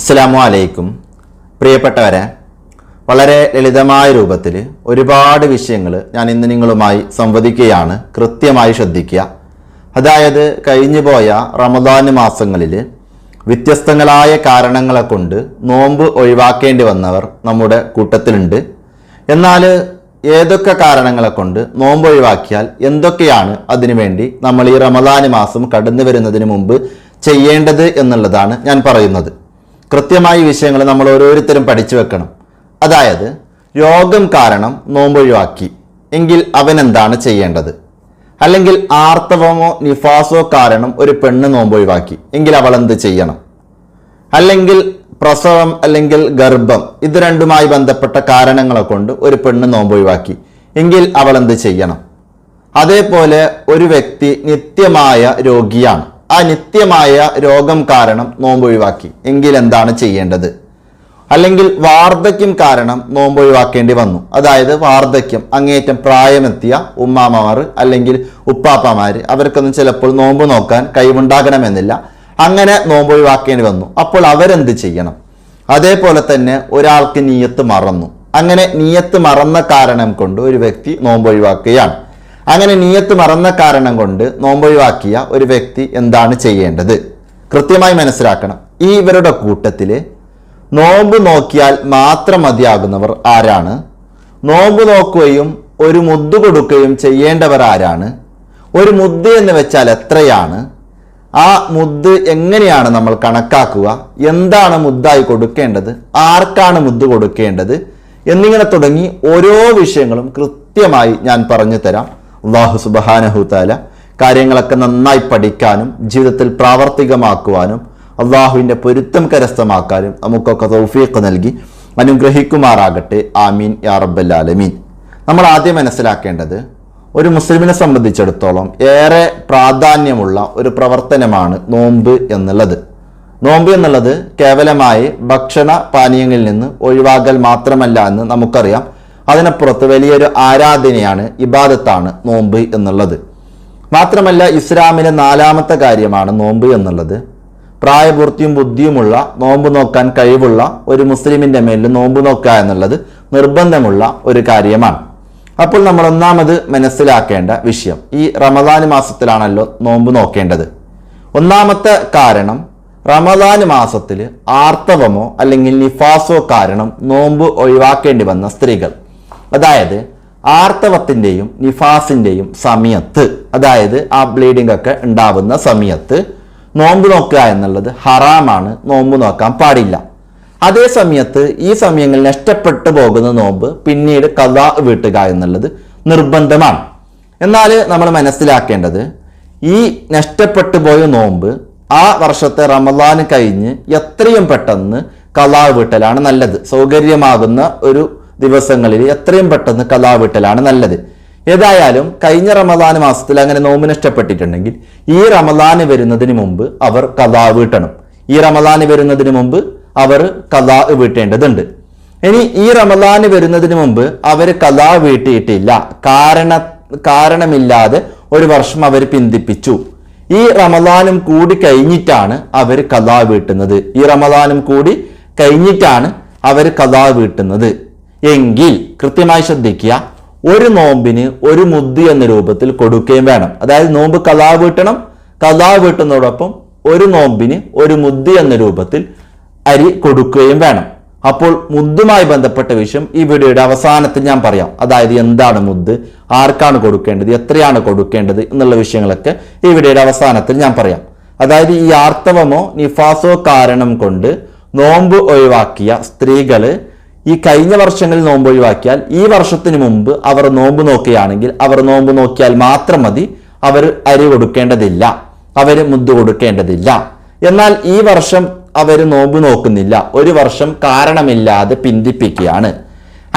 അസ്സലാമു അലൈക്കും. പ്രിയപ്പെട്ടവരെ വളരെ ലളിതമായ രൂപത്തിൽ ഒരുപാട് വിഷയങ്ങൾ ഞാൻ ഇന്ന് നിങ്ങളുമായി സംവദിക്കുകയാണ്. കൃത്യമായി ശ്രദ്ധിക്കുക. അതായത് കഴിഞ്ഞു പോയ റമദാൻ മാസങ്ങളിൽ വ്യത്യസ്തങ്ങളായ കാരണങ്ങളെ കൊണ്ട് നോമ്പ് ഒഴിവാക്കേണ്ടി വന്നവർ നമ്മുടെ കൂട്ടത്തിലുണ്ട്. എന്നാൽ ഏതൊക്കെ കാരണങ്ങളെ കൊണ്ട് നോമ്പ് ഒഴിവാക്കിയാൽ എന്തൊക്കെയാണ് അതിനുവേണ്ടി നമ്മൾ ഈ റമദാൻ മാസം കടന്നു വരുന്നതിന് മുമ്പ് ചെയ്യേണ്ടത് എന്നുള്ളതാണ് ഞാൻ പറയുന്നത്. കൃത്യമായി വിഷയങ്ങൾ നമ്മൾ ഓരോരുത്തരും പഠിച്ചു വെക്കണം. അതായത് രോഗം കാരണം നോമ്പൊഴിവാക്കി. എങ്കിൽ അവൻ എന്താണ് ചെയ്യേണ്ടത്? അല്ലെങ്കിൽ ആർത്തവമോ നിഫാസോ കാരണം ഒരു പെണ്ണ് നോമ്പൊഴിവാക്കി. എങ്കിൽ അവൾ എന്ത് ചെയ്യണം? അല്ലെങ്കിൽ പ്രസവം അല്ലെങ്കിൽ ഗർഭം ഇത് രണ്ടുമായി ബന്ധപ്പെട്ട കാരണങ്ങളെ കൊണ്ട് ഒരു പെണ്ണ് നോമ്പൊഴിവാക്കി. എങ്കിൽ അവൾ എന്ത് ചെയ്യണം? അതേപോലെ ഒരു വ്യക്തി നിത്യമായ രോഗിയാണ്. ആ നിത്യമായ രോഗം കാരണം നോമ്പ് ഒഴിവാക്കി. എങ്കിൽ എന്താണ് ചെയ്യേണ്ടത്? അല്ലെങ്കിൽ വാർദ്ധക്യം കാരണം നോമ്പ് ഒഴിവാക്കേണ്ടി വന്നു. അതായത് വാർദ്ധക്യം അങ്ങേറ്റം പ്രായമെത്തിയ ഉമ്മാമ്മമാർ അല്ലെങ്കിൽ ഉപ്പാപ്പമാർ അവർക്കൊന്നും ചിലപ്പോൾ നോമ്പ് നോക്കാൻ കഴിവുണ്ടാകണമെന്നില്ല. അങ്ങനെ നോമ്പ് ഒഴിവാക്കേണ്ടി വന്നു. അപ്പോൾ അവരെന്ത് ചെയ്യണം? അതേപോലെ തന്നെ ഒരാൾക്ക് നീയത്ത് മറന്നു. അങ്ങനെ നീയത്ത് മറന്ന കാരണം കൊണ്ട് ഒരു വ്യക്തി നോമ്പ് ഒഴിവാക്കുകയാണ്. അങ്ങനെ നീയത്ത് മറന്ന കാരണം കൊണ്ട് നോമ്പൊഴിവാക്കിയ ഒരു വ്യക്തി എന്താണ് ചെയ്യേണ്ടത്? കൃത്യമായി മനസ്സിലാക്കണം. ഈ ഇവരുടെ കൂട്ടത്തിൽ നോമ്പ് നോക്കിയാൽ മാത്രം മതിയാകുന്നവർ ആരാണ്? നോമ്പ് നോക്കുകയും ഒരു മുദ്ദു കൊടുക്കുകയും ചെയ്യേണ്ടവർ ആരാണ്? ഒരു മുദ്ദ് എന്ന് വെച്ചാൽ എത്രയാണ്? ആ മുദ്ദ് എങ്ങനെയാണ് നമ്മൾ കണക്കാക്കുക? എന്താണ് മുദ്ദായി കൊടുക്കേണ്ടത്? ആർക്കാണ് മുദ്ദ് കൊടുക്കേണ്ടത്? എന്നിങ്ങനെ തുടങ്ങി ഓരോ വിഷയങ്ങളും കൃത്യമായി ഞാൻ പറഞ്ഞു തരാം. അള്ളാഹു താല കാര്യങ്ങളൊക്കെ നന്നായി പഠിക്കാനും ജീവിതത്തിൽ പ്രാവർത്തികമാക്കുവാനും അള്ളാഹുവിന്റെ പൊരുത്തം കരസ്ഥമാക്കാനും നമുക്കൊക്കെ തൗഫീഖ് നൽകി അനുഗ്രഹിക്കുമാറാകട്ടെ. ആമീൻ. യാ റബ്ബല്ലാലമീൻ നമ്മൾ ആദ്യം മനസ്സിലാക്കേണ്ടത് ഒരു മുസ്ലിമിനെ സംബന്ധിച്ചിടത്തോളം ഏറെ പ്രാധാന്യമുള്ള ഒരു പ്രവർത്തനമാണ് നോമ്പ് എന്നുള്ളത്. നോമ്പ് എന്നുള്ളത് കേവലമായി ഭക്ഷണ പാനീയങ്ങളിൽ നിന്ന് ഒഴിവാകൽ മാത്രമല്ല എന്ന് നമുക്കറിയാം. അതിനപ്പുറത്ത് വലിയൊരു ആരാധനയാണ് ഇബാദത്താണ് നോമ്പ് എന്നുള്ളത്. മാത്രമല്ല ഇസ്ലാമിലെ നാലാമത്തെ കാര്യമാണ് നോമ്പ് എന്നുള്ളത്. പ്രായപൂർത്തിയും ബുദ്ധിയുമുള്ള നോമ്പ് നോക്കാൻ കഴിവുള്ള ഒരു മുസ്ലിമിന്റെ മേലിൽ നോമ്പ് നോക്കുക എന്നുള്ളത് നിർബന്ധമുള്ള ഒരു കാര്യമാണ്. അപ്പോൾ നമ്മൾ ഒന്നാമത് മനസ്സിലാക്കേണ്ട വിഷയം ഈ റമദാൻ മാസത്തിലാണല്ലോ നോമ്പ് നോക്കേണ്ടത്. ഒന്നാമത്തെ കാരണം റമദാൻ മാസത്തിൽ ആർത്തവമോ അല്ലെങ്കിൽ നിഫാസോ കാരണം നോമ്പ് ഒഴിവാക്കേണ്ടി വന്ന സ്ത്രീകൾ. അതായത് ആർത്തവത്തിന്റെയും നിഫാസിന്റെയും സമയത്ത് അതായത് ആ ബ്ലീഡിംഗ് ഒക്കെ ഉണ്ടാവുന്ന സമയത്ത് നോമ്പ് നോക്കുക എന്നുള്ളത് ഹറാമാണ് നോമ്പ് നോക്കാൻ പാടില്ല. അതേ സമയത്ത് ഈ സമയങ്ങളിൽ നഷ്ടപ്പെട്ടു പോകുന്ന നോമ്പ് പിന്നീട് കഥ വീട്ടുക എന്നുള്ളത് നിർബന്ധമാണ്. എന്നാൽ നമ്മൾ മനസ്സിലാക്കേണ്ടത് ഈ നഷ്ടപ്പെട്ടു പോയ നോമ്പ് ആ വർഷത്തെ റമദാന് കഴിഞ്ഞ് എത്രയും പെട്ടെന്ന് കലാ വീട്ടലാണ് നല്ലത്. സൗകര്യമാകുന്ന ഒരു ദിവസങ്ങളിൽ എത്രയും പെട്ടെന്ന് കലാവിട്ടലാണ് നല്ലത്. ഏതായാലും കഴിഞ്ഞ റമദാൻ മാസത്തിൽ അങ്ങനെ നോമ്പ് നഷ്ടപ്പെട്ടിട്ടുണ്ടെങ്കിൽ ഈ റമദാന് വരുന്നതിന് മുമ്പ് അവർ കലാ വീട്ടണം. ഈ റമദാന് വരുന്നതിന് മുമ്പ് അവർ കലാ വീട്ടേണ്ടതുണ്ട്. ഇനി ഈ റമദാന് വരുന്നതിന് മുമ്പ് അവർ കലാ വീട്ടിയിട്ടില്ല. കാരണ കാരണമില്ലാതെ ഒരു വർഷം അവർ പിന്തിപ്പിച്ചു. ഈ റമദാനും കൂടി കഴിഞ്ഞിട്ടാണ് അവർ കലാ വീട്ടുന്നത്. ഈ റമദാനും കൂടി കഴിഞ്ഞിട്ടാണ് അവർ കലാ വീട്ടുന്നത്. എങ്കിൽ കൃത്യമായി ശ്രദ്ധിക്കുക ഒരു നോമ്പിന് ഒരു മുദ്ദി എന്ന രൂപത്തിൽ കൊടുക്കുകയും വേണം. അതായത് നോമ്പ് കഥാ വീട്ടണം കഥാ വീട്ടുന്നതോടൊപ്പം ഒരു നോമ്പിന് ഒരു മുദ്ദി എന്ന രൂപത്തിൽ അരി കൊടുക്കുകയും വേണം. അപ്പോൾ മുദ്ദുമായി ബന്ധപ്പെട്ട വിഷയം ഈ വീഡിയോയുടെ അവസാനത്തിൽ ഞാൻ പറയാം. അതായത് എന്താണ് മുദ്ദ് ആർക്കാണ് കൊടുക്കേണ്ടത് എത്രയാണ് കൊടുക്കേണ്ടത് എന്നുള്ള വിഷയങ്ങളൊക്കെ ഈ വീഡിയോയുടെ അവസാനത്തിൽ ഞാൻ പറയാം. അതായത് ഈ ആർത്തവമോ നിഫാസോ കാരണം കൊണ്ട് നോമ്പ് ഒഴിവാക്കിയ സ്ത്രീകൾ ഈ കഴിഞ്ഞ വർഷങ്ങളിൽ നോമ്പ് ഒഴിവാക്കിയാൽ ഈ വർഷത്തിന് മുമ്പ് അവർ നോമ്പ് നോക്കുകയാണെങ്കിൽ അവർ നോമ്പ് നോക്കിയാൽ മാത്രം മതി. അവർ അരി കൊടുക്കേണ്ടതില്ല. അവർ മുദ്ദ കൊടുക്കേണ്ടതില്ല. എന്നാൽ ഈ വർഷം അവർ നോമ്പ് നോക്കുന്നില്ല. ഒരു വർഷം കാരണമില്ലാതെ പിന്തിപ്പിക്കുകയാണ്.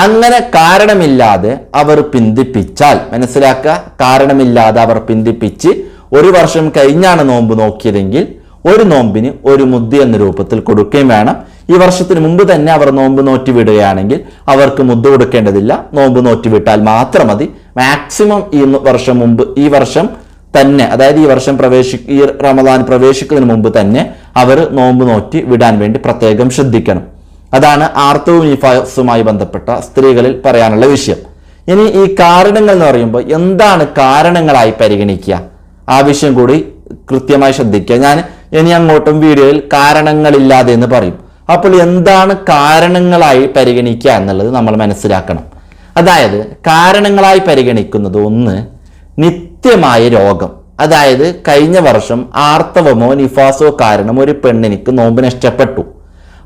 അങ്ങനെ കാരണമില്ലാതെ അവർ പിന്തിപ്പിച്ചാൽ മനസ്സിലാക്കുക? കാരണമില്ലാതെ അവർ പിന്തിപ്പിച്ച് ഒരു വർഷം കഴിഞ്ഞാണ് നോമ്പ് നോക്കിയതെങ്കിൽ ഒരു നോമ്പിന് ഒരു മുദ്ദ എന്ന രൂപത്തിൽ കൊടുക്കുകയും വേണം. ഈ വർഷത്തിന് മുമ്പ് തന്നെ അവർ നോമ്പ് നോറ്റി വിടുകയാണെങ്കിൽ അവർക്ക് മുദ്ദ കൊടുക്കേണ്ടതില്ല. നോമ്പ് നോറ്റി വിട്ടാൽ മാത്രം മതി. മാക്സിമം ഈ വർഷം മുമ്പ് ഈ വർഷം തന്നെ അതായത് ഈ വർഷം പ്രവേശി ഈ റമദാൻ പ്രവേശിക്കുന്നതിന് മുമ്പ് തന്നെ അവർ നോമ്പ് നോറ്റി വിടാൻ വേണ്ടി പ്രത്യേകം ശ്രദ്ധിക്കണം. അതാണ് ആർത്തവും ഇഫാസുമായി ബന്ധപ്പെട്ട സ്ത്രീകളിൽ പറയാനുള്ള വിഷയം. ഇനി ഈ കാരണങ്ങൾ എന്ന് പറയുമ്പോൾ എന്താണ് കാരണങ്ങളായി പരിഗണിക്കുക? ആ വിഷയം കൂടി കൃത്യമായി ശ്രദ്ധിക്കുക. ഞാൻ ഇനി അങ്ങോട്ടും വീഡിയോയിൽ കാരണങ്ങളില്ലാതെ എന്ന് പറയും. അപ്പോൾ എന്താണ് കാരണങ്ങളായി പരിഗണിക്കുക എന്നുള്ളത് നമ്മൾ മനസ്സിലാക്കണം. അതായത് കാരണങ്ങളായി പരിഗണിക്കുന്നത് ഒന്ന് നിത്യമായ രോഗം. അതായത് കഴിഞ്ഞ വർഷം ആർത്തവമോ നിഫാസോ കാരണം ഒരു പെണ്ണിനിക്ക് നോമ്പ് നഷ്ടപ്പെട്ടു.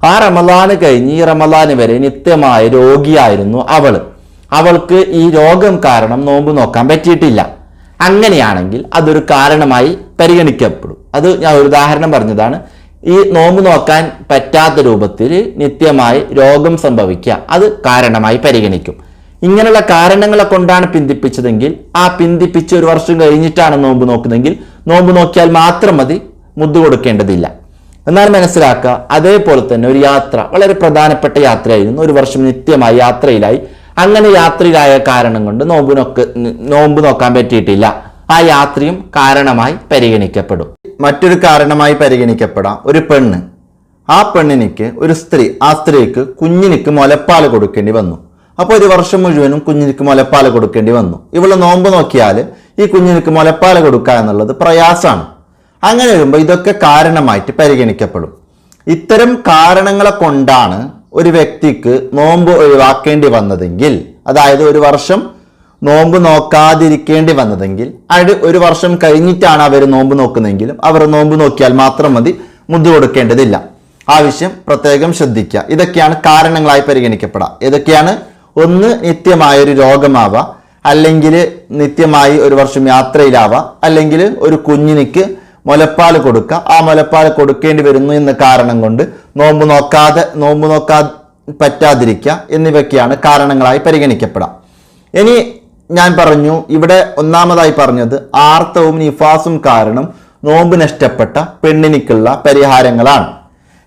ആ റമദാന് കഴിഞ്ഞ് ഈ റമദാന് വരെ നിത്യമായ രോഗിയായിരുന്നു അവൾ അവൾക്ക് ഈ രോഗം കാരണം നോമ്പ് നോക്കാൻ പറ്റിയിട്ടില്ല. അങ്ങനെയാണെങ്കിൽ അതൊരു കാരണമായി പരിഗണിക്കപ്പെടും. അത് ഞാൻ ഒരു ഉദാഹരണം പറഞ്ഞതാണ്. ഈ നോമ്പ് നോക്കാൻ പറ്റാത്ത രൂപത്തിൽ നിത്യമായി രോഗം സംഭവിക്കുക. അത് കാരണമായി പരിഗണിക്കും. ഇങ്ങനെയുള്ള കാരണങ്ങളെ കൊണ്ടാണ് പിന്തിപ്പിച്ചതെങ്കിൽ ആ പിന്തിപ്പിച്ച് ഒരു വർഷം കഴിഞ്ഞിട്ടാണ് നോമ്പ് നോക്കുന്നതെങ്കിൽ നോമ്പ് നോക്കിയാൽ മാത്രം മതി മുദ്ദു കൊടുക്കേണ്ടതില്ല. എന്നാൽ മനസ്സിലാക്കുക. അതേപോലെ തന്നെ ഒരു യാത്ര വളരെ പ്രധാനപ്പെട്ട യാത്രയായിരുന്നു. ഒരു വർഷം നിത്യമായി യാത്രയിലായി. അങ്ങനെ യാത്രയിലായ കാരണം കൊണ്ട് നോമ്പ് നോക്ക് നോമ്പ് നോക്കാൻ പറ്റിയിട്ടില്ല. ആ യാത്രയും കാരണമായി പരിഗണിക്കപ്പെടും. മറ്റൊരു കാരണമായി പരിഗണിക്കപ്പെടാം. ഒരു പെണ്ണ്. ആ പെണ്ണിനിക്ക് ഒരു സ്ത്രീ. ആ സ്ത്രീക്ക് കുഞ്ഞിനിക്ക് മുലപ്പാൽ കൊടുക്കേണ്ടി വന്നു. അപ്പോൾ ഒരു വർഷം മുഴുവനും കുഞ്ഞിനിക്ക് മുലപ്പാൽ കൊടുക്കേണ്ടി വന്നു. ഇവൾ നോമ്പ് നോക്കിയാൽ ഈ കുഞ്ഞിനിക്ക് മുലപ്പാൽ കൊടുക്കുക എന്നുള്ളത് പ്രയാസമാണ്. അങ്ങനെ വരുമ്പോൾ ഇതൊക്കെ കാരണമായിട്ട് പരിഗണിക്കപ്പെടും. ഇത്തരം കാരണങ്ങളെ കൊണ്ടാണ് ഒരു വ്യക്തിക്ക് നോമ്പ് ഒഴിവാക്കേണ്ടി വന്നതെങ്കിൽ അതായത് ഒരു വർഷം നോമ്പ് നോക്കാതിരിക്കേണ്ടി വന്നതെങ്കിൽ അത് ഒരു വർഷം കഴിഞ്ഞിട്ടാണ് അവർ നോമ്പ് നോക്കുന്നതെങ്കിലും അവർ നോമ്പ് നോക്കിയാൽ മാത്രം മതി മുദ്ര കൊടുക്കേണ്ടതില്ല. ആവശ്യം പ്രത്യേകം ശ്രദ്ധിക്കുക. ഇതൊക്കെയാണ് കാരണങ്ങളായി പരിഗണിക്കപ്പെടാം ഇതൊക്കെയാണ് ഒന്ന് നിത്യമായ ഒരു രോഗമാവാം അല്ലെങ്കിൽ നിത്യമായി ഒരു വർഷം യാത്രയിലാവാം അല്ലെങ്കിൽ ഒരു കുഞ്ഞിനിക്ക് മുലപ്പാൽ കൊടുക്കുക. ആ മുലപ്പാൽ കൊടുക്കേണ്ടി വരുന്നു എന്ന കാരണം കൊണ്ട് നോമ്പ് നോക്കാതെ നോമ്പ് നോക്കാ പറ്റാതിരിക്കുക എന്നിവയൊക്കെയാണ് കാരണങ്ങളായി പരിഗണിക്കപ്പെടാം ഇനി ഞാൻ പറഞ്ഞു ഇവിടെ ഒന്നാമതായി പറഞ്ഞത് ആർത്തവും നിഫാസും കാരണം നോമ്പ് നഷ്ടപ്പെട്ട പെണ്ണിനിക്കുള്ള പരിഹാരങ്ങളാണ്.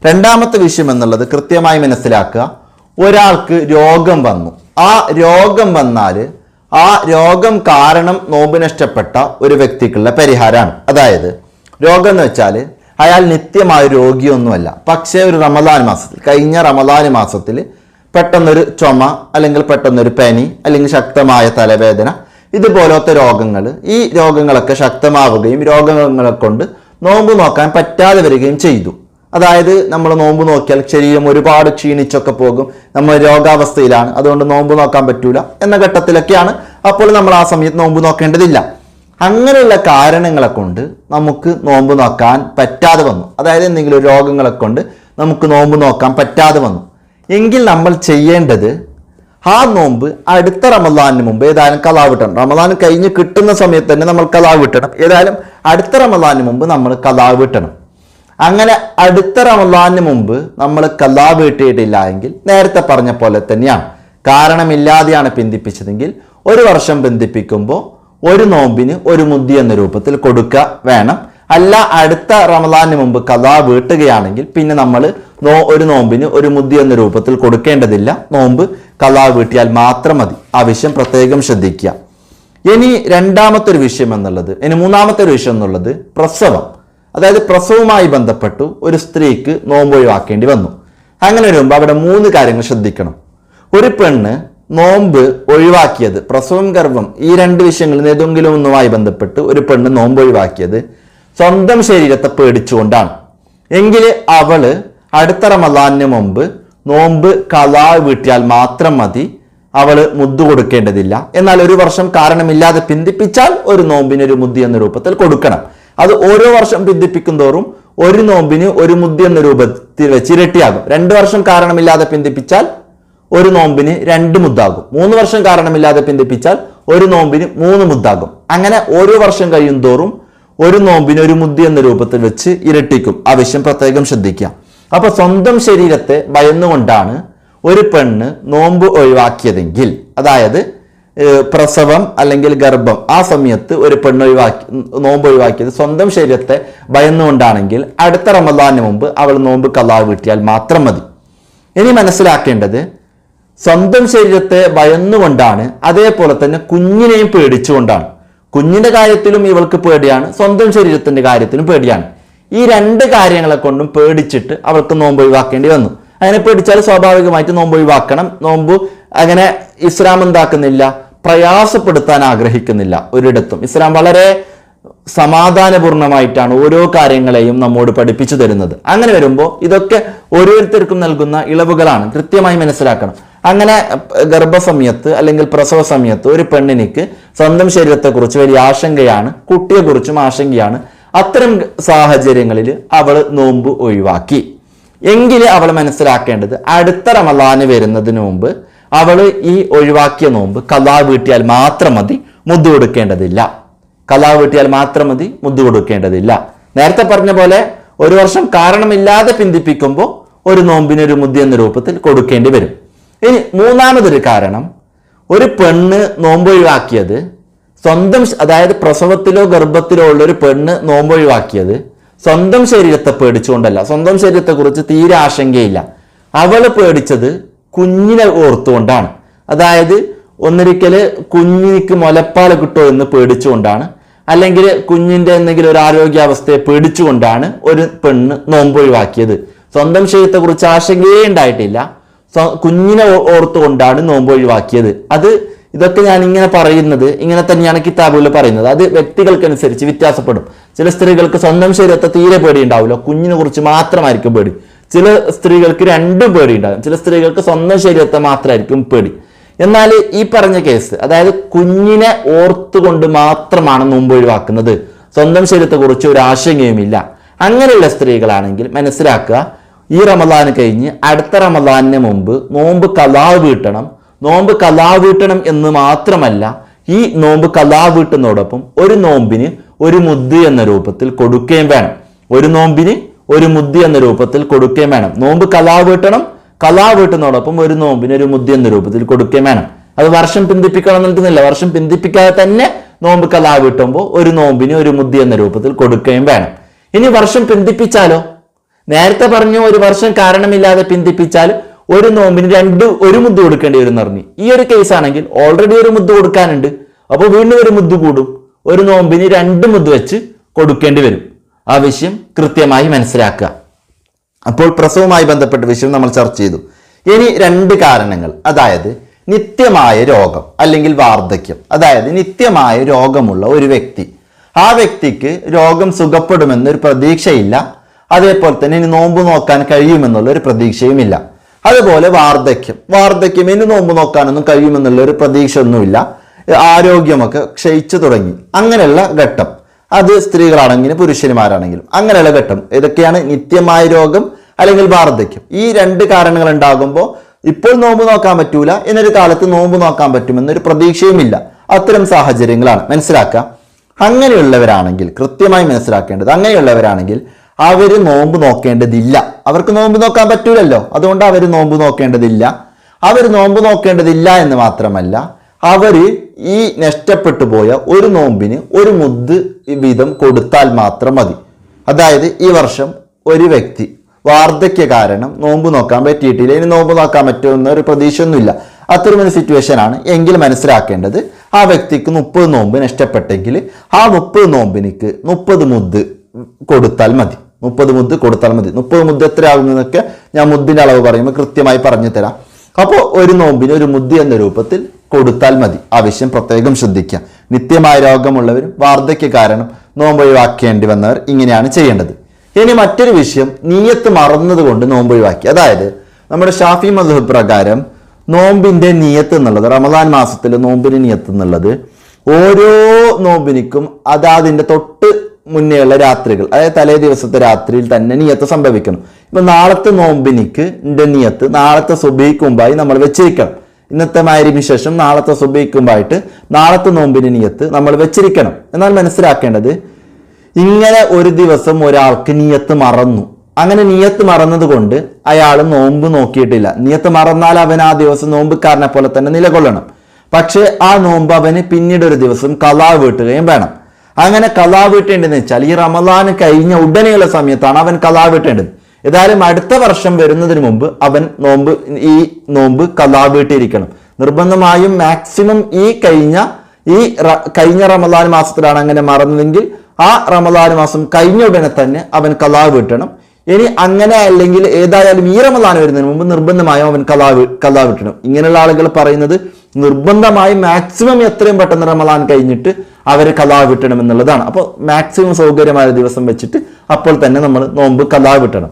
രണ്ടാമത്തെ വിഷയം എന്നുള്ളത് കൃത്യമായി മനസ്സിലാക്കുക ഒരാൾക്ക് രോഗം വന്നു. ആ രോഗം വന്നാൽ ആ രോഗം കാരണം നോമ്പ് നഷ്ടപ്പെട്ട ഒരു വ്യക്തിക്കുള്ള പരിഹാരമാണ്. അതായത് രോഗം എന്ന് വെച്ചാൽ അയാൾ നിത്യമായ രോഗിയൊന്നുമല്ല. പക്ഷേ ഒരു റമദാൻ മാസത്തിൽ കഴിഞ്ഞ റമദാൻ മാസത്തിൽ പെട്ടെന്നൊരു ചുമ അല്ലെങ്കിൽ പെട്ടെന്നൊരു പനി അല്ലെങ്കിൽ ശക്തമായ തലവേദന ഇതുപോലത്തെ രോഗങ്ങൾ. ഈ രോഗങ്ങളൊക്കെ ശക്തമാവുകയും രോഗങ്ങളെ കൊണ്ട് നോമ്പ് നോക്കാൻ പറ്റാതെ വരികയും ചെയ്തു. അതായത് നമ്മൾ നോമ്പ് നോക്കിയാൽ ശരീരം ഒരുപാട് ക്ഷീണിച്ചൊക്കെ പോകും. നമ്മൾ രോഗാവസ്ഥയിലാണ്. അതുകൊണ്ട് നോമ്പ് നോക്കാൻ പറ്റൂല എന്ന ഘട്ടത്തിലൊക്കെയാണ് അപ്പോൾ നമ്മൾ ആ സമയത്ത് നോമ്പ് നോക്കേണ്ടതില്ല. അങ്ങനെയുള്ള കാരണങ്ങളെ കൊണ്ട് നമുക്ക് നോമ്പ് നോക്കാൻ പറ്റാതെ വന്നു. അതായത് എന്തെങ്കിലും രോഗങ്ങളെ കൊണ്ട് നമുക്ക് നോമ്പ് നോക്കാൻ പറ്റാതെ വന്നു. എങ്കിൽ നമ്മൾ ചെയ്യേണ്ടത് ആ നോമ്പ് അടുത്ത റമദാനിന് മുമ്പ് ഏതായാലും കലാവ് വിട്ടണം റമദാൻ കഴിഞ്ഞ് കിട്ടുന്ന സമയത്ത് തന്നെ നമ്മൾ കലാവ് വിട്ടണം ഏതായാലും അടുത്ത റമദാനിന് മുമ്പ് നമ്മൾ കലാവ് വിട്ടണം അങ്ങനെ അടുത്ത റമദാനിന് മുമ്പ് നമ്മൾ കലാ വീട്ടിയിട്ടില്ല എങ്കിൽ നേരത്തെ പറഞ്ഞ പോലെ തന്നെയാണ്. കാരണമില്ലാതെയാണ് പിന്തിപ്പിച്ചതെങ്കിൽ ഒരു വർഷം ബന്ധിപ്പിക്കുമ്പോൾ ഒരു നോമ്പിന് ഒരു മുദ്ദി എന്ന രൂപത്തിൽ കൊടുക്കുക വേണം. അല്ല അടുത്ത റമദാനിന് മുമ്പ് കഥാ വീട്ടുകയാണെങ്കിൽ പിന്നെ നമ്മൾ നോ ഒരു നോമ്പിന് ഒരു മുദ്ധി എന്ന രൂപത്തിൽ കൊടുക്കേണ്ടതില്ല. നോമ്പ് കഥാ വീട്ടിയാൽ മാത്രം മതി. ആ വിഷയം പ്രത്യേകം ശ്രദ്ധിക്കുക. ഇനി രണ്ടാമത്തെ ഒരു വിഷയം എന്നുള്ളത് ഇനി മൂന്നാമത്തെ ഒരു വിഷയം എന്നുള്ളത് പ്രസവം. അതായത് പ്രസവവുമായി ബന്ധപ്പെട്ടു ഒരു സ്ത്രീക്ക് നോമ്പ് ഒഴിവാക്കേണ്ടി വന്നു. അങ്ങനെ വരുമ്പോൾ അവിടെ മൂന്ന് കാര്യങ്ങൾ ശ്രദ്ധിക്കണം. ഒരു പെണ്ണ് നോമ്പ് ഒഴിവാക്കിയത് പ്രസവം ഗർഭം ഈ രണ്ട് വിഷയങ്ങളിൽ ഏതെങ്കിലും ഒന്നുമായി ബന്ധപ്പെട്ട് ഒരു പെണ്ണ് നോമ്പ് ഒഴിവാക്കിയത് സ്വന്തം ശരീരത്തെ പേടിച്ചുകൊണ്ടാണ്. എങ്കിൽ അവൾ അടുത്ത റമദാനിന് മുമ്പ് നോമ്പ് കലാ വീട്ടിയാൽ മാത്രം മതി അവൾ മുദ്ദു കൊടുക്കേണ്ടതില്ല. എന്നാൽ ഒരു വർഷം കാരണമില്ലാതെ പിന്തിപ്പിച്ചാൽ ഒരു നോമ്പിന് ഒരു മുദ്ദി എന്ന രൂപത്തിൽ കൊടുക്കണം. അത് ഓരോ വർഷം പിന്തിപ്പിക്കും തോറും ഒരു നോമ്പിന് ഒരു മുദ്ദി എന്ന രൂപത്തിൽ വെച്ച് ഇരട്ടിയാകും. രണ്ട് വർഷം കാരണമില്ലാതെ പിന്തിപ്പിച്ചാൽ ഒരു നോമ്പിന് രണ്ട് മുദ്ദാകും. മൂന്ന് വർഷം കാരണമില്ലാതെ പിന്തിപ്പിച്ചാൽ ഒരു നോമ്പിന് മൂന്ന് മുദ്ദാകും. അങ്ങനെ ഓരോ വർഷം കഴിയും തോറും ഒരു നോമ്പിന് ഒരു മുദ്ദി എന്ന രൂപത്തിൽ വെച്ച് ഇരട്ടിക്കും. ആ വിഷയം പ്രത്യേകം ശ്രദ്ധിക്കുക. അപ്പൊ സ്വന്തം ശരീരത്തെ ഭയന്നുകൊണ്ടാണ് ഒരു പെണ്ണ് നോമ്പ് ഒഴിവാക്കിയതെങ്കിൽ അതായത് പ്രസവം അല്ലെങ്കിൽ ഗർഭം ആ സമയത്ത് ഒരു പെണ്ണ് ഒഴിവാക്കി നോമ്പ് ഒഴിവാക്കിയത് സ്വന്തം ശരീരത്തെ ഭയന്നുകൊണ്ടാണെങ്കിൽ അടുത്ത റമദാനിന് മുമ്പ് അവൾ നോമ്പ് കലാ വീട്ടിയാൽ മാത്രം മതി. ഇനി മനസ്സിലാക്കേണ്ടത് സ്വന്തം ശരീരത്തെ ഭയന്നുകൊണ്ടാണ് അതേപോലെ തന്നെ കുഞ്ഞിനെയും പേടിച്ചുകൊണ്ടാണ്. കുഞ്ഞിന്റെ കാര്യത്തിലും ഇവൾക്ക് പേടിയാണ് സ്വന്തം ശരീരത്തിന്റെ കാര്യത്തിലും പേടിയാണ്. ഈ രണ്ട് കാര്യങ്ങളെ കൊണ്ടും പേടിച്ചിട്ട് അവൾക്ക് നോമ്പ് ഒഴിവാക്കേണ്ടി വന്നു. അങ്ങനെ പേടിച്ചാൽ സ്വാഭാവികമായിട്ട് നോമ്പ് ഒഴിവാക്കണം. നോമ്പ് അങ്ങനെ ഇസ്ലാം എന്താക്കുന്നില്ല പ്രയാസപ്പെടുത്താൻ ആഗ്രഹിക്കുന്നില്ല ഒരിടത്തും. ഇസ്ലാം വളരെ സമാധാനപൂർണമായിട്ടാണ് ഓരോ കാര്യങ്ങളെയും നമ്മോട് പഠിപ്പിച്ചു തരുന്നത്. അങ്ങനെ വരുമ്പോൾ ഇതൊക്കെ ഓരോരുത്തർക്കും നൽകുന്ന ഇളവുകളാണ്. കൃത്യമായി മനസ്സിലാക്കണം. അങ്ങനെ ഗർഭസമയത്ത് അല്ലെങ്കിൽ പ്രസവ സമയത്ത് ഒരു പെണ്ണിനിക്ക് സ്വന്തം ശരീരത്തെക്കുറിച്ച് വലിയ ആശങ്കയാണ് കുട്ടിയെക്കുറിച്ചും ആശങ്കയാണ്. അത്തരം സാഹചര്യങ്ങളിൽ അവൾ നോമ്പ് ഒഴിവാക്കി. എങ്കിൽ അവൾ മനസ്സിലാക്കേണ്ടത് അടുത്ത റമലാന് വരുന്നതിന് മുമ്പ് അവൾ ഈ ഒഴിവാക്കിയ നോമ്പ് കലാ വീട്ടിയാൽ മാത്രം മതി മുദ്ദു കൊടുക്കേണ്ടതില്ല. കലാ വീട്ടിയാൽ മാത്രം മതി മുദ്ദു കൊടുക്കേണ്ടതില്ല. നേരത്തെ പറഞ്ഞ പോലെ ഒരു വർഷം കാരണമില്ലാതെ പിന്തിപ്പിക്കുമ്പോൾ ഒരു നോമ്പിനൊരു മുദ്ദി എന്ന രൂപത്തിൽ കൊടുക്കേണ്ടി വരും. ഇനി മൂന്നാമതൊരു കാരണം ഒരു പെണ്ണ് നോമ്പൊഴിവാക്കിയത് സ്വന്തം അതായത് പ്രസവത്തിലോ ഗർഭത്തിലോ ഉള്ള ഒരു പെണ്ണ് നോമ്പൊഴിവാക്കിയത് സ്വന്തം ശരീരത്തെ പേടിച്ചുകൊണ്ടല്ല സ്വന്തം ശരീരത്തെക്കുറിച്ച് തീരെ ആശങ്കയില്ല. അവൾ പേടിച്ചത് കുഞ്ഞിനെ ഓർത്തുകൊണ്ടാണ്. അതായത് ഒന്നിരിക്കൽ കുഞ്ഞിക്ക് മുലപ്പാൽ കിട്ടുമോ എന്ന് പേടിച്ചുകൊണ്ടാണ് അല്ലെങ്കിൽ കുഞ്ഞിന്റെ എന്തെങ്കിലും ഒരു ആരോഗ്യാവസ്ഥയെ പേടിച്ചുകൊണ്ടാണ് ഒരു പെണ്ണ് നോമ്പൊഴിവാക്കിയത്. സ്വന്തം ശരീരത്തെക്കുറിച്ച് ആശങ്കയേ ഉണ്ടായിട്ടില്ല. കുഞ്ഞിനെ ഓർത്തുകൊണ്ടാണ് നോമ്പ് ഒഴിവാക്കിയത്. അത് ഇതൊക്കെ ഞാൻ ഇങ്ങനെ പറയുന്നത് ഇങ്ങനെ തന്നെയാണ് കിതാബുകൾ പറയുന്നത്. അത് വ്യക്തികൾക്കനുസരിച്ച് വ്യത്യാസപ്പെടും. ചില സ്ത്രീകൾക്ക് സ്വന്തം ശരീരത്തെ തീരെ പേടി ഉണ്ടാവില്ല കുഞ്ഞിനെ കുറിച്ച് മാത്രമായിരിക്കും പേടി. ചില സ്ത്രീകൾക്ക് രണ്ടും പേടി ഉണ്ടാകും ചില സ്ത്രീകൾക്ക് സ്വന്തം ശരീരത്തെ മാത്രമായിരിക്കും പേടി. എന്നാൽ ഈ പറഞ്ഞ കേസ് അതായത് കുഞ്ഞിനെ ഓർത്തുകൊണ്ട് മാത്രമാണ് നോമ്പ് ഒഴിവാക്കുന്നത്. സ്വന്തം ശരീരത്തെ കുറിച്ച് ഒരു ആശങ്കയുമില്ല. അങ്ങനെയുള്ള സ്ത്രീകളാണെങ്കിൽ മനസ്സിലാക്കുക ഈ റമദാൻ കഴിഞ്ഞ് അടുത്ത റമദാനിന് മുമ്പ് നോമ്പ് കലാ വീട്ടണം. നോമ്പ് കലാ വീട്ടണം എന്ന് മാത്രമല്ല ഈ നോമ്പ് കലാ വീട്ടുന്നതോടൊപ്പം ഒരു നോമ്പിന് ഒരു മുദ്ദ് എന്ന രൂപത്തിൽ കൊടുക്കുകയും വേണം. ഒരു നോമ്പിന് ഒരു മുദ്ദി എന്ന രൂപത്തിൽ കൊടുക്കുകയും വേണം. നോമ്പ് കലാ വീട്ടണം കലാ വീട്ടുന്നതോടൊപ്പം ഒരു നോമ്പിന് ഒരു മുദ്ദി എന്ന രൂപത്തിൽ കൊടുക്കുകയും വേണം. അത് വർഷം പിന്തിപ്പിക്കണം എന്നിട്ടുന്നില്ല വർഷം പിന്തിപ്പിക്കാതെ തന്നെ നോമ്പ് കലാ വീട്ടുമ്പോൾ ഒരു നോമ്പിന് ഒരു മുദ്ദി എന്ന രൂപത്തിൽ കൊടുക്കുകയും വേണം. ഇനി വർഷം പിന്തിപ്പിച്ചാലോ? നേരത്തെ പറഞ്ഞു ഒരു വർഷം കാരണമില്ലാതെ പിന്തിപ്പിച്ചാൽ ഒരു നോമ്പിന് രണ്ട് ഒരു മുദ്ദ് കൊടുക്കേണ്ടി വരും പറഞ്ഞു. ഈ ഒരു കേസാണെങ്കിൽ ഓൾറെഡി ഒരു മുദ്ദ് കൊടുക്കാനുണ്ട്. അപ്പോൾ വീണ്ടും ഒരു മുദ്ദ് കൂടും. ഒരു നോമ്പിന് രണ്ട് മുദ്ദ് വെച്ച് കൊടുക്കേണ്ടി വരും. ആ വിഷയം കൃത്യമായി മനസ്സിലാക്കുക. അപ്പോൾ പ്രസവവുമായി ബന്ധപ്പെട്ട വിഷയം നമ്മൾ ചർച്ച ചെയ്തു. ഇനി രണ്ട് കാരണങ്ങൾ. അതായത് നിത്യമായ രോഗം അല്ലെങ്കിൽ വാർദ്ധക്യം. അതായത് നിത്യമായ രോഗമുള്ള ഒരു വ്യക്തി. ആ വ്യക്തിക്ക് രോഗം സുഖപ്പെടുമെന്നൊരു പ്രതീക്ഷയില്ല. അതേപോലെ തന്നെ ഇനി നോമ്പ് നോക്കാൻ കഴിയുമെന്നുള്ള ഒരു പ്രതീക്ഷയുമില്ല. അതുപോലെ വാർദ്ധക്യം. വാർദ്ധക്യം ഇനി നോമ്പ് നോക്കാനൊന്നും കഴിയുമെന്നുള്ള ഒരു പ്രതീക്ഷ ഒന്നുമില്ല ആരോഗ്യമൊക്കെ ക്ഷയിച്ചു തുടങ്ങി. അങ്ങനെയുള്ള ഘട്ടം. അത് സ്ത്രീകളാണെങ്കിലും പുരുഷന്മാരാണെങ്കിലും അങ്ങനെയുള്ള ഘട്ടം. ഇതൊക്കെയാണ് നിത്യമായ രോഗം അല്ലെങ്കിൽ വാർദ്ധക്യം. ഈ രണ്ട് കാരണങ്ങൾ ഉണ്ടാകുമ്പോൾ ഇപ്പോൾ നോമ്പ് നോക്കാൻ പറ്റൂല എന്നൊരു കാലത്ത് നോമ്പ് നോക്കാൻ പറ്റുമെന്നൊരു പ്രതീക്ഷയുമില്ല. അത്തരം സാഹചര്യങ്ങളാണ്. മനസ്സിലാക്കുക അങ്ങനെയുള്ളവരാണെങ്കിൽ കൃത്യമായി മനസ്സിലാക്കേണ്ടത് അങ്ങനെയുള്ളവരാണെങ്കിൽ അവർ നോമ്പ് നോക്കേണ്ടതില്ല. അവർക്ക് നോമ്പ് നോക്കാൻ പറ്റൂലല്ലോ. അതുകൊണ്ട് അവർ നോമ്പ് നോക്കേണ്ടതില്ല. അവർ നോമ്പ് നോക്കേണ്ടതില്ല എന്ന് മാത്രമല്ല അവർ ഈ നഷ്ടപ്പെട്ടു പോയ ഒരു നോമ്പിന് ഒരു മുദ് വീതം കൊടുത്താൽ മാത്രം മതി. അതായത് ഈ വർഷം ഒരു വ്യക്തി വാർദ്ധക്യ കാരണം നോമ്പ് നോക്കാൻ പറ്റിയിട്ടില്ല. ഇനി നോമ്പ് നോക്കാൻ പറ്റുമെന്ന ഒരു പ്രതീക്ഷയൊന്നുമില്ല. അത്തരം ഒരു സിറ്റുവേഷൻ ആണ് എങ്കിൽ മനസ്സിലാക്കേണ്ടത് ആ വ്യക്തിക്ക് മുപ്പത് നോമ്പ് നഷ്ടപ്പെട്ടെങ്കിൽ ആ മുപ്പത് നോമ്പിനിക്ക് മുപ്പത് മുദ് കൊടുത്താൽ മതി. മുപ്പത് മുദ്ദ് കൊടുത്താൽ മതി. മുപ്പത് മുദ്ദ് എന്നൊക്കെ ഞാൻ മുദ്ദിന്റെ അളവ് പറയുമ്പോൾ കൃത്യമായി പറഞ്ഞു തരാം. അപ്പോൾ ഒരു നോമ്പിന് ഒരു മുദ്ദി എന്ന രൂപത്തിൽ കൊടുത്താൽ മതി. ആവശ്യം പ്രത്യേകം ശ്രദ്ധിക്കുക. നിത്യമായ രോഗമുള്ളവരും വാർദ്ധക്യ കാരണം നോമ്പൊഴിവാക്കേണ്ടി വന്നവർ ഇങ്ങനെയാണ് ചെയ്യേണ്ടത്. ഇനി മറ്റൊരു വിഷയം നീയത്ത് മറന്നതുകൊണ്ട് കൊണ്ട് നോമ്പൊഴിവാക്കി അതായത് നമ്മുടെ ഷാഫി മധു പ്രകാരം നോമ്പിന്റെ നീയത്ത് എന്നുള്ളത് റമദാൻ മാസത്തിലെ നോമ്പിന് നീയത്ത് എന്നുള്ളത് ഓരോ നോമ്പിനിക്കും അതാതിന്റെ തൊട്ട് മുന്നേയുള്ള രാത്രികൾ. അതായത് തലേ ദിവസത്തെ രാത്രിയിൽ തന്നെ നിയത്ത് സംഭവിക്കണം. ഇപ്പൊ നാളത്തെ നോമ്പിനിക്ക് എന്റെ നിയത്ത് നാളത്തെ സുബൈക്ക് മുമ്പായി നമ്മൾ വെച്ചിരിക്കണം. ഇന്നത്തെ മാരിന് ശേഷം നാളത്തെ സുബൈക്ക് മുമ്പായിട്ട് നാളത്തെ നോമ്പിന് നിയത്ത് നമ്മൾ വെച്ചിരിക്കണം. എന്നാൽ മനസ്സിലാക്കേണ്ടത് ഇങ്ങനെ ഒരു ദിവസം ഒരാൾക്ക് നിയത്ത് മറന്നു. അങ്ങനെ നിയത്ത് മറന്നത് കൊണ്ട് അയാൾ നോമ്പ് നോക്കിയിട്ടില്ല. നിയത്ത് മറന്നാൽ അവൻ ആ ദിവസം നോമ്പുകാരനെ പോലെ തന്നെ നിലകൊള്ളണം. പക്ഷേ ആ നോമ്പ് അവന് പിന്നീട് ഒരു ദിവസം കലാ വീട്ടുകയും വേണം. അങ്ങനെ കലാ വീട്ടേണ്ടതെന്ന് വെച്ചാൽ ഈ റമദാന് കഴിഞ്ഞ ഉടനെയുള്ള സമയത്താണ് അവൻ കലാ വീട്ടേണ്ടത് ഏതായാലും അടുത്ത വർഷം വരുന്നതിന് മുമ്പ് അവൻ നോമ്പ് ഈ നോമ്പ് കലാ വീട്ടിയിരിക്കണം നിർബന്ധമായും മാക്സിമം ഈ കഴിഞ്ഞ ഈ കഴിഞ്ഞ റമദാൻ മാസത്തിലാണ് അങ്ങനെ മറന്നതെങ്കിൽ ആ റമദാൻ മാസം കഴിഞ്ഞ ഉടനെ തന്നെ അവൻ കലാ വീട്ടണം ഇനി അങ്ങനെ അല്ലെങ്കിൽ ഏതായാലും ഈ റമദാൻ വരുന്നതിന് മുമ്പ് നിർബന്ധമായും അവൻ കലാ കലാവിട്ടണം. കലാ വിട്ടണം ഇങ്ങനെയുള്ള ആളുകൾ പറയുന്നത് നിർബന്ധമായും മാക്സിമം എത്രയും പെട്ടെന്ന് റമദാൻ കഴിഞ്ഞിട്ട് അവർ കലാ വിട്ടണം എന്നുള്ളതാണ് അപ്പോൾ മാക്സിമം സൗകര്യമായ ദിവസം വെച്ചിട്ട് അപ്പോൾ തന്നെ നമ്മൾ നോമ്പ് കലാ വിട്ടണം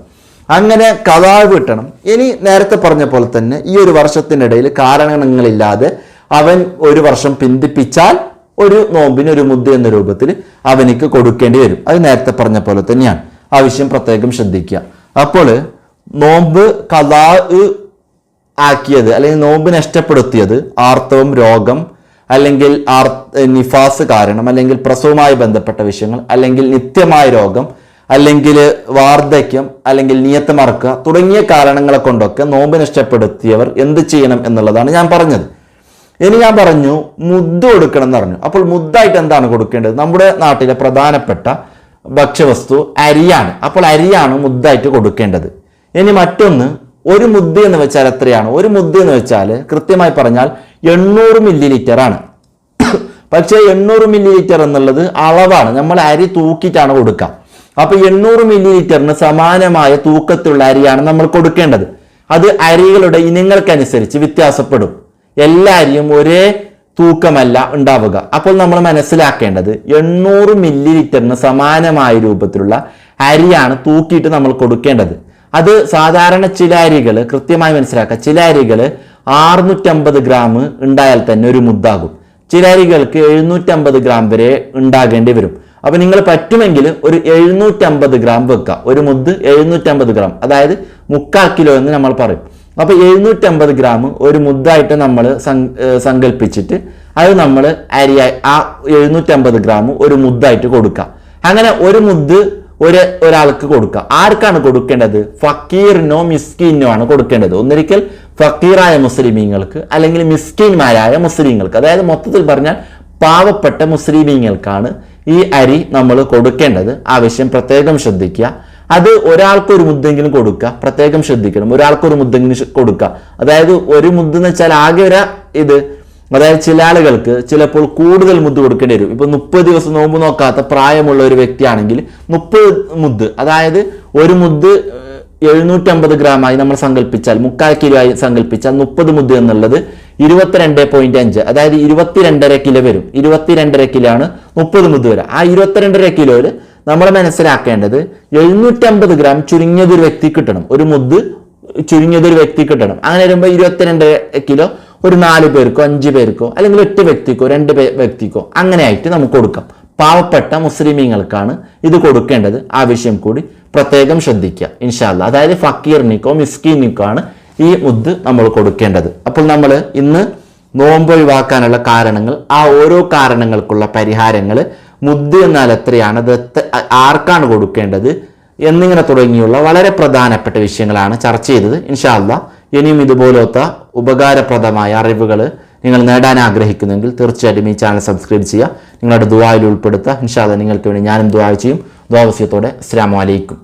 അങ്ങനെ കലാ വിട്ടണം ഇനി നേരത്തെ പറഞ്ഞ പോലെ തന്നെ ഈ ഒരു വർഷത്തിനിടയിൽ കാരണങ്ങളില്ലാതെ അവൻ ഒരു വർഷം പിന്തിപ്പിച്ചാൽ ഒരു നോമ്പിന് ഒരു മുദ്ദ എന്ന രൂപത്തിൽ അവനിക്ക് കൊടുക്കേണ്ടി വരും. അത് നേരത്തെ പറഞ്ഞ പോലെ തന്നെയാണ്. ആവശ്യം പ്രത്യേകം ശ്രദ്ധിക്കുക. അപ്പോൾ നോമ്പ് കലാ ആക്കിയത് അല്ലെങ്കിൽ നോമ്പ് നഷ്ടപ്പെടുത്തിയത് ആർത്തവം രോഗം അല്ലെങ്കിൽ ആർ നിഫാസ് കാരണം അല്ലെങ്കിൽ പ്രസവവുമായി ബന്ധപ്പെട്ട വിഷയങ്ങൾ അല്ലെങ്കിൽ നിത്യമായ രോഗം അല്ലെങ്കിൽ വാർദ്ധക്യം അല്ലെങ്കിൽ നിയത്ത് മറക്കുക തുടങ്ങിയ കാരണങ്ങളെ കൊണ്ടൊക്കെ നോമ്പ് നഷ്ടപ്പെടുത്തിയവർ എന്ത് ചെയ്യണം എന്നുള്ളതാണ് ഞാൻ പറഞ്ഞത്. ഇനി ഞാൻ പറഞ്ഞു മുദ്ദ കൊടുക്കണം എന്ന് പറഞ്ഞു. അപ്പോൾ മുദ്ദായിട്ട് എന്താണ് കൊടുക്കേണ്ടത്? നമ്മുടെ നാട്ടിലെ പ്രധാനപ്പെട്ട ഭക്ഷ്യവസ്തു അരിയാണ്. അപ്പോൾ അരിയാണ് മുദ്ദായിട്ട് കൊടുക്കേണ്ടത്. ഇനി മറ്റൊന്ന് ഒരു മുദ്ദ എന്ന് വെച്ചാൽ എത്രയാണ്? ഒരു മുദ്ദ എന്ന് വെച്ചാൽ കൃത്യമായി പറഞ്ഞാൽ എണ്ണൂറ് മില്ലി ലിറ്റർ ആണ്. പക്ഷേ എണ്ണൂറ് മില്ലി ലിറ്റർ എന്നുള്ളത് അളവാണ്. നമ്മൾ അരി തൂക്കിയിട്ടാണ് കൊടുക്കുക അപ്പൊ എണ്ണൂറ് മില്ലി ലിറ്ററിന് സമാനമായ തൂക്കത്തിലുള്ള അരിയാണ് നമ്മൾ കൊടുക്കേണ്ടത്. അത് അരികളുടെ ഇനങ്ങൾക്കനുസരിച്ച് വ്യത്യാസപ്പെടും. എല്ലാ അരിയും ഒരേ തൂക്കമല്ല ഉണ്ടാവുക. അപ്പോൾ നമ്മൾ മനസ്സിലാക്കേണ്ടത് എണ്ണൂറ് മില്ലി ലിറ്ററിന് സമാനമായ രൂപത്തിലുള്ള അരിയാണ് തൂക്കിയിട്ട് നമ്മൾ കൊടുക്കേണ്ടത്. അത് സാധാരണ ചിലാരികൾ കൃത്യമായി മനസ്സിലാക്കുക. ചിലാരികൾ ആറുന്നൂറ്റമ്പത് ഗ്രാം ഉണ്ടായാൽ തന്നെ ഒരു മുദ്ദാകും. ചിലാരികൾക്ക് എഴുന്നൂറ്റമ്പത് ഗ്രാം വരെ ഉണ്ടാകേണ്ടി വരും. അപ്പൊ നിങ്ങൾ പറ്റുമെങ്കിൽ ഒരു എഴുന്നൂറ്റമ്പത് ഗ്രാം വെക്കുക. ഒരു മുദ്ദ് എഴുന്നൂറ്റമ്പത് ഗ്രാം അതായത് മുക്കാൽ കിലോ എന്ന് നമ്മൾ പറയും. അപ്പൊ എഴുന്നൂറ്റമ്പത് ഗ്രാം ഒരു മുദ്ദായിട്ട് നമ്മൾ സങ്കല്പിച്ചിട്ട് അത് നമ്മൾ അരിയായി ആ എഴുന്നൂറ്റമ്പത് ഗ്രാം ഒരു മുദ്ദായിട്ട് കൊടുക്കുക. അങ്ങനെ ഒരു മുദ്ദ് ഒരു ഒരാൾക്ക് കൊടുക്കുക ആർക്കാണ് കൊടുക്കേണ്ടത്? ഫക്കീറിനോ മിസ്കീനോ ആണ് കൊടുക്കേണ്ടത്. ഒന്നിരിക്കൽ ഫക്കീറായ മുസ്ലിമീങ്ങൾക്ക് അല്ലെങ്കിൽ മിസ്കീന്മാരായ മുസ്ലിങ്ങൾക്ക് അതായത് മൊത്തത്തിൽ പറഞ്ഞാൽ പാവപ്പെട്ട മുസ്ലിമീങ്ങൾക്കാണ് ഈ അരി നമ്മൾ കൊടുക്കേണ്ടത്. ആവശ്യം പ്രത്യേകം ശ്രദ്ധിക്കുക. അത് ഒരാൾക്ക് ഒരു കൊടുക്കുക. പ്രത്യേകം ശ്രദ്ധിക്കണം. ഒരാൾക്ക് ഒരു കൊടുക്കുക. അതായത് ഒരു മുദ്ദെന്ന് വെച്ചാൽ ആകെ ഒരു ഇത് അതായത് ചില ആളുകൾക്ക് ചിലപ്പോൾ കൂടുതൽ മുദ്ദ് കൊടുക്കേണ്ടി വരും. ഇപ്പൊ മുപ്പത് ദിവസം നോമ്പ് നോക്കാത്ത പ്രായമുള്ള ഒരു വ്യക്തിയാണെങ്കിൽ മുപ്പത് മുദ്ദ് അതായത് ഒരു മുദ്ദ് എഴുന്നൂറ്റമ്പത് ഗ്രാമായി നമ്മൾ സങ്കല്പിച്ചാൽ മുക്കാൽ കിലോ ആയി സങ്കല്പിച്ചാൽ മുപ്പത് മുദ്ദ് എന്നുള്ളത് ഇരുപത്തിരണ്ട് പോയിന്റ് അഞ്ച് അതായത് ഇരുപത്തിരണ്ടര കിലോ വരും. ഇരുപത്തിരണ്ടര കിലോ ആണ് മുപ്പത് മുദ്ദ് വരെ. ആ ഇരുപത്തിരണ്ടര കിലോയിൽ നമ്മൾ മനസ്സിലാക്കേണ്ടത് എഴുന്നൂറ്റമ്പത് ഗ്രാം ചുരുങ്ങിയതൊരു വ്യക്തി കിട്ടണം. ഒരു മുദ്ദ് ചുരുങ്ങിയതൊരു വ്യക്തി കിട്ടണം. അങ്ങനെ വരുമ്പോൾ ഇരുപത്തിരണ്ട് കിലോ ഒരു നാല് പേർക്കോ അഞ്ച് പേർക്കോ അല്ലെങ്കിൽ എട്ട് വ്യക്തിക്കോ രണ്ട് വ്യക്തിക്കോ അങ്ങനെ ആയിട്ട് നമുക്ക് കൊടുക്കാം. പാവപ്പെട്ട മുസ്ലിമീങ്ങൾക്കാണ് ഇത് കൊടുക്കേണ്ടത്. ആവശ്യം കൂടി പ്രത്യേകം ശ്രദ്ധിക്കുക. ഇൻഷാല്ല അതായത് ഫക്കീറിനിക്കോ മിസ്കീനിക്കോ ആണ് ഈ മുദ് നമ്മൾ കൊടുക്കേണ്ടത്. അപ്പോൾ നമ്മൾ ഇന്ന് നോമ്പ് ഒഴിവാക്കാനുള്ള കാരണങ്ങൾ ആ ഓരോ കാരണങ്ങൾക്കുള്ള പരിഹാരങ്ങൾ മുദ് എന്നാൽ എത്രയാണ് അത് ആർക്കാണ് കൊടുക്കേണ്ടത് എന്നിങ്ങനെ തുടങ്ങിയുള്ള വളരെ പ്രധാനപ്പെട്ട വിഷയങ്ങളാണ് ചർച്ച ചെയ്തത്. ഇൻഷാല്ല ഇനിയും ഇതുപോലത്തെ ഉപകാരപ്രദമായ അറിവുകൾ നിങ്ങൾ നേടാൻ ആഗ്രഹിക്കുന്നെങ്കിൽ തീർച്ചയായിട്ടും ഈ ചാനൽ സബ്സ്ക്രൈബ് ചെയ്യുക. നിങ്ങളുടെ ദുബായിൽ ഉൾപ്പെടുത്തുക. ഇൻഷാല്ല നിങ്ങൾക്ക് വേണ്ടി ഞാനും ദുബായ് ചെയ്യും. ദ്വാവസ്യത്തോടെ അസ്സാം വലൈക്കും